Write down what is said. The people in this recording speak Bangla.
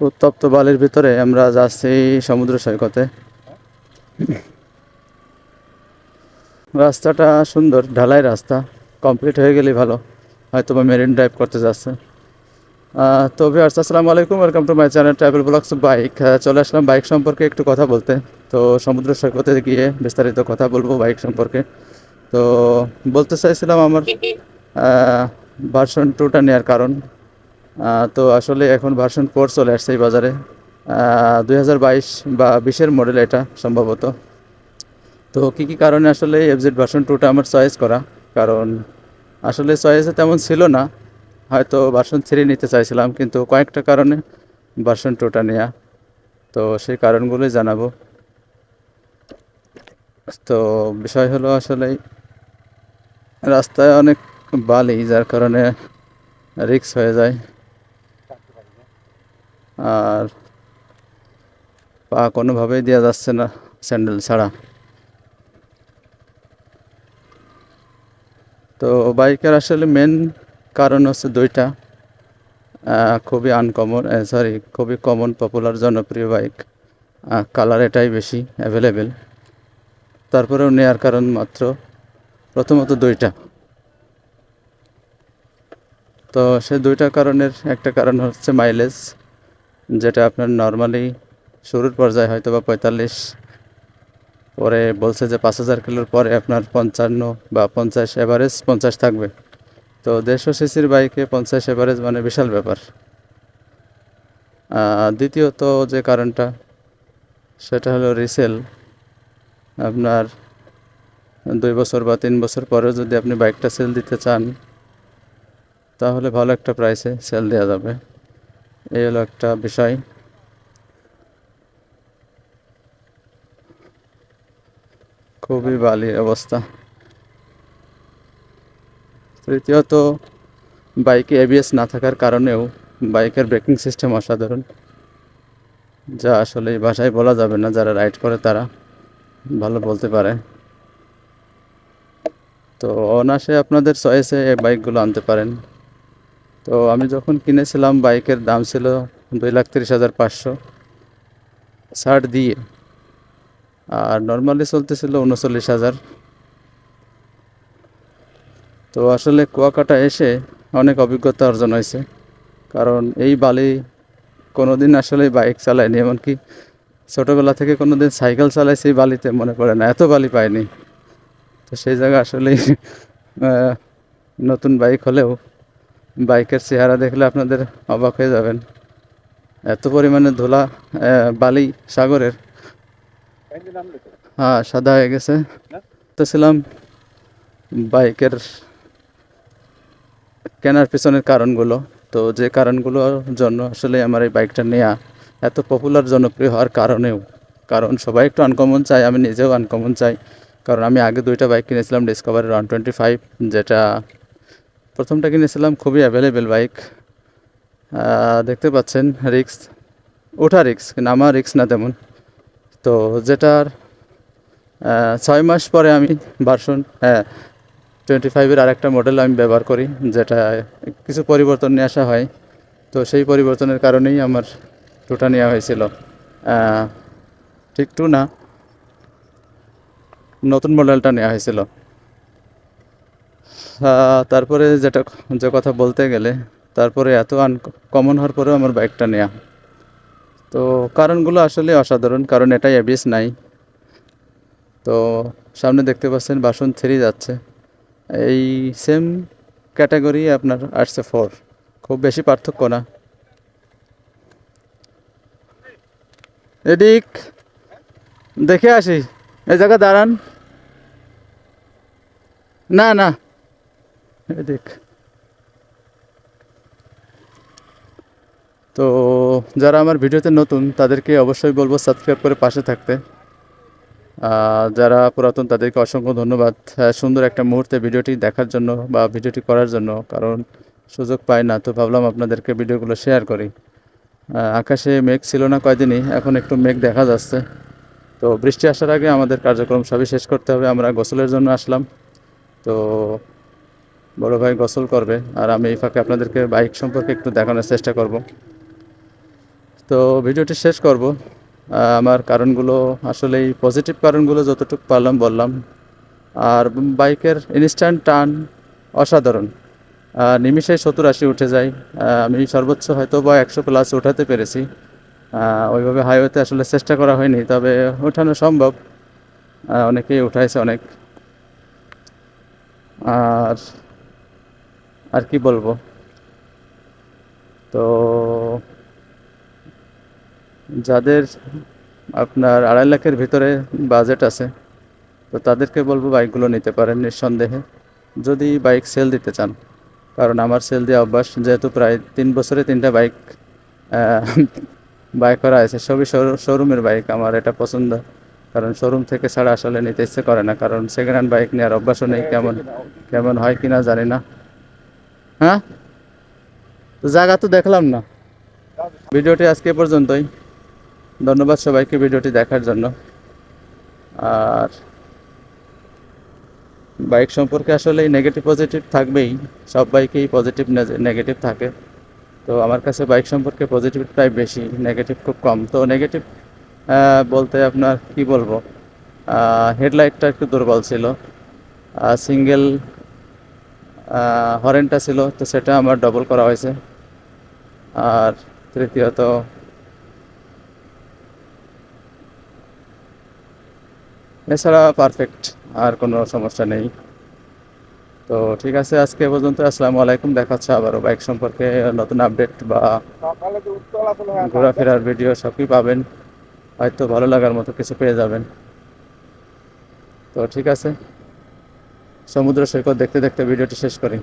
উত্তপ্ত বালির ভিতরে আমরা যাচ্ছি সমুদ্র সৈকতে। রাস্তাটা সুন্দর, ঢালাই রাস্তা। কমপ্লিট হয়ে গেলেই ভালো। হয়তো বা মেরিন ড্রাইভ করতে যাচ্ছে। তো ভিউয়ার্স আসসালামু আলাইকুম, welcome to my channel travel blogs bike. চলে আসলাম বাইক সম্পর্কে একটু কথা বলতে। তো সমুদ্র সৈকতে গিয়ে বিস্তারিত কথা বলব বাইক সম্পর্কে। তো বলতে চাইছিলাম আমার ভার্সন টুটা নেওয়ার কারণ। তো আসলে এখন ভার্সন ফোর চলে আসছে এই বাজারে। দুই হাজার বাইশ বা বিশের মডেল এটা সম্ভবত। তো কী কী কারণে আসলে এফজেড ভার্সন টুটা আমার চয়েস করা? কারণ আসলে চয়েসে তেমন ছিল না। হয়তো ভার্সন থ্রি নিতে চাইছিলাম, কিন্তু কয়েকটা কারণে ভার্সন টুটা নেওয়া তো সেই কারণগুলোই জানাব। তো বিষয় হলো আসলে রাস্তায় অনেক বালি, যার কারণে রিক্স হয়ে যায়। আর পা কোনোভাবেই দেওয়া যাচ্ছে না স্যান্ডেল ছাড়া। তো বাইকের আসলে মেন কারণ হচ্ছে দুইটা খুবই আনকমন সরি খুবই কমন পপুলার জনপ্রিয় বাইক। কালার এটাই বেশি অ্যাভেলেবেল তারপরেও নেয়ার কারণ মাত্র প্রথমত দুইটা। তো সে দুইটা কারণের একটা কারণ হচ্ছে মাইলেজ যেটা আপনার নর্মালি শুরুর পর্যায়ে হয়তো বা পঁয়তাল্লিশ, পরে বলছে যে পাঁচ হাজার কিলোর পরে আপনার পঞ্চান্ন বা পঞ্চাশ এভারেজ পঞ্চাশ থাকবে। তো দেড়শো সিসির বাইকে পঞ্চাশ এভারেজ মানে বিশাল ব্যাপার। দ্বিতীয়ত যে কারণটা, সেটা হলো রিসেল আপনার দুই বছর বা তিন বছর পরেও যদি আপনি বাইকটা সেল দিতে চান, তাহলে ভালো একটা প্রাইসে সেল দেওয়া যাবে। এই হলো একটা বিষয়। খুবই বালির অবস্থা। তৃতীয়ত, বাইকে এবিএস না থাকার কারণেও বাইকের ব্রেকিং সিস্টেম অসাধারণ। যা আসলে এই ভাষায় বলা যাবে না, যারা রাইড করে তারা। ভালো বলতে পারে। তো অনাসে আপনাদের চয়েসে এই বাইকগুলো আনতে পারেন। তো আমি যখন কিনেছিলাম, বাইকের দাম ছিল দুই লাখ তিরিশ হাজার পাঁচশো ছাড় দিয়ে। আর নর্মালি চলতেছিল উনচল্লিশ হাজার। তো আসলে কুয়াকাটা এসে অনেক অভিজ্ঞতা অর্জন হয়েছে। কারণ এই বালি কোনোদিন আসলে বাইক চালায়নি, এমনকি ছোটোবেলা থেকে কোনোদিন সাইকেল চালাইছি বালিতে মনে পড়ে না, এত বালি পাইনি তো সেই জায়গা আসলে নতুন বাইক হলেও বাইকের চেহারা দেখলে আপনাদের অবাক হয়ে যাবেন। এত পরিমাণে ধুলা বালি সাগরের। হ্যাঁ সাদা হয়ে গেছে। তো ছিলাম বাইকের কেনার পিছনের কারণগুলো। তো যে কারণগুলোর জন্য আসলে আমার এই বাইকটা নেওয়া এত পপুলার জনপ্রিয় হওয়ার কারণেও। কারণ সবাই একটু আনকমন চাই আমি নিজেও আনকমন চাই। কারণ আমি আগে দুইটা বাইক কিনেছিলাম ডিসকভারের ওয়ান টোয়েন্টি ফাইভ যেটা প্রথমটা কিনেছিলাম খুবই অ্যাভেলেবেল বাইক দেখতে পাচ্ছেন রিক্স ওঠা রিক্স নামা রিক্স না তেমন। তো যেটার ছয় মাস পরে আমি ভার্সন হ্যাঁ টোয়েন্টি ফাইভের আরেকটা মডেল আমি ব্যবহার করি, যেটা কিছু পরিবর্তন নিয়ে আসা হয়। তো সেই পরিবর্তনের কারণেই আমার টুটা নেওয়া হয়েছিল। ঠিক টু না, নতুন মডেলটা নেওয়া হয়েছিল। তারপরে যেটা, যে কথা বলতে গেলে, তারপরে এত আন কমন হওয়ার পরেও আমার বাইকটা নেওয়া তো কারণগুলো আসলে অসাধারণ, কারণ এটাই এবিএস নাই। তো সামনে দেখতে পাচ্ছেন বাসন থ্রি যাচ্ছে। এই সেম ক্যাটাগরি আপনার আসছে ফোর খুব বেশি পার্থক্য না। এদিক, দেখে আসি। এই জায়গা দাঁড়ান। না না। এদিক। তো যারা আমার ভিডিওতে নতুন তাদেরকে অবশ্যই বলব সাবস্ক্রাইব করে পাশে থাকতে। যারা পুরাতন তাদেরকে অসংখ্য ধন্যবাদ। আহ, সুন্দর একটা মুহূর্তে ভিডিওটি দেখার জন্য বা ভিডিওটি করার জন্য কারণ সুযোগ পাই না তো ভাবলাম আপনাদেরকে ভিডিওগুলো শেয়ার করি। আকাশে মেঘ ছিল না কয়দিনই এখন একটু মেঘ দেখা যাচ্ছে। তো বৃষ্টি আসার আগে আমাদের কার্যক্রম সবই শেষ করতে হবে আমরা গোসলের জন্য আসলাম। তো বড় ভাই গোসল করবে আর আমি এই ফাঁকে আপনাদেরকে বাইক সম্পর্কে একটু দেখানোর চেষ্টা করব। তো ভিডিওটি শেষ করব। আমার কারণগুলো আসলেই পজিটিভ কারণগুলো যতটুকু পারলাম বললাম। আর বাইকের ইনস্ট্যান্ট টান অসাধারণ। আহ, নিমিষেই সত্তর আশি উঠে যায়। আমি সর্বোচ্চ হয়তো বা একশো প্লাস উঠাতে পেরেছি। ওইভাবে হাইওয়েতে আসলে চেষ্টা করা হয়নি তবে ওঠানো সম্ভব। অনেকেই উঠাইছে অনেক। আর আর কি বলব? তো যাদের আপনার আড়াই লাখের ভিতরে বাজেট আছে, তো তাদেরকে বলব বাইকগুলো নিতে পারেন নিঃসন্দেহে। যদি বাইক সেল দিতে চান, কারণ আমার সেল দেওয়া অভ্যাস যেহেতু প্রায় তিন বছরে তিনটা বাইক বাইক করা আছে সবই শোরুমের বাইক আমার এটা পছন্দ। কারণ শোরুম থেকে ছাড়া আসলে নিতে ইচ্ছে করে না, কারণ সেকেন্ড হ্যান্ড বাইক নেওয়ার অভ্যাসও নেই, কেমন কেমন হয় কিনা জানি না। হ্যাঁ? তো জায়গা তো দেখলাম না। ভিডিওটি আজকে পর্যন্তই। ধন্যবাদ সবাইকে ভিডিওটি দেখার জন্য। আর বাইক সম্পর্কে আসলে নেগেটিভ পজিটিভ থাকবেই। সব বাইকেই পজিটিভ নেগেটিভ থাকে। তো আমার কাছে বাইক সম্পর্কে পজিটিভটাই বেশি নেগেটিভ খুব কম। তো নেগেটিভ বলতে আপনার কি বলব? হেডলাইটটা একটু দুর্বল ছিল। সিঙ্গেল হরেনটা ছিল, তো সেটা আমার ডবল করা হয়েছে। আর তৃতীয়ত, এছাড়া পারফেক্ট আর কোনো সমস্যা নেই। তো ঠিক আছে, আজকে পর্যন্ত, আসসালামু আলাইকুম, দেখা হচ্ছে আবারও বাইক সম্পর্কে নতুন আপডেট বা ঘোরাফেরার ভিডিও সবই পাবেন। হয়তো ভালো লাগার মতো কিছু পেয়ে যাবেন। তো ঠিক আছে। সমুদ্র সৈকত দেখতে দেখতে ভিডিওটি শেষ করি।